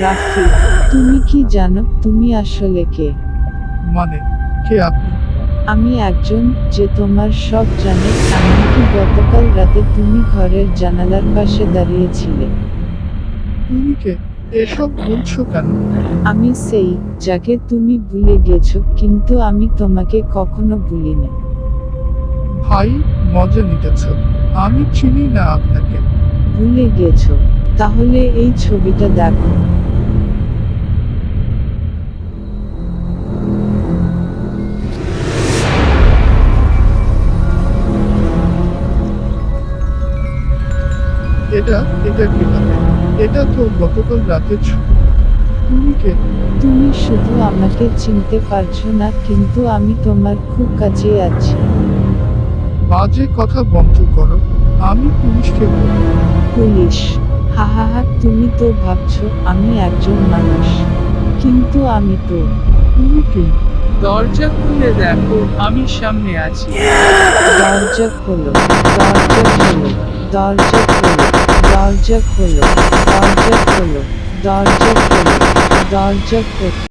রাফি তুমি কি জানো তুমি আসলে কে? মানে কে আপনি? আমি একজন যে তোমার সব জানে এমনকি গতকাল রাতে তুমি ঘরের জানালার পাশে দাঁড়িয়েছিলে। তুমি কে? এসব বলছো কেন? আমি সেই যাকে তুমি ভুলে গেছো কিন্তু আমি তোমাকে কখনো ভুলিনি। ভাই মজা নিতেছ। আমি চিনি না আপনাকে। ভুলে গেছো। তাহলে এই ছবিটা দেখো। এটা এটা কীভাবে এটা তো গতকাল ছবি তুমি কে? তুমি শুধু আমাকে চিনতে পারছ না কিন্তু আমি তোমার খুব কাছে আছি। বাজে কথা বন্ধ করো। আমি পুলিশকে বলব পুলিশ? হা হা হা তুমি তো ভাবছ আমি একজন মানুষ। কিন্তু আমি তো। তুমি কে? দরজা খুলে দেখো আমি সামনে আছি। দরজা খোলো দরজা খোলো দরজা খোলো। দরজা খোলো দরজা খোলো দরজা খোলো দরজা খোলো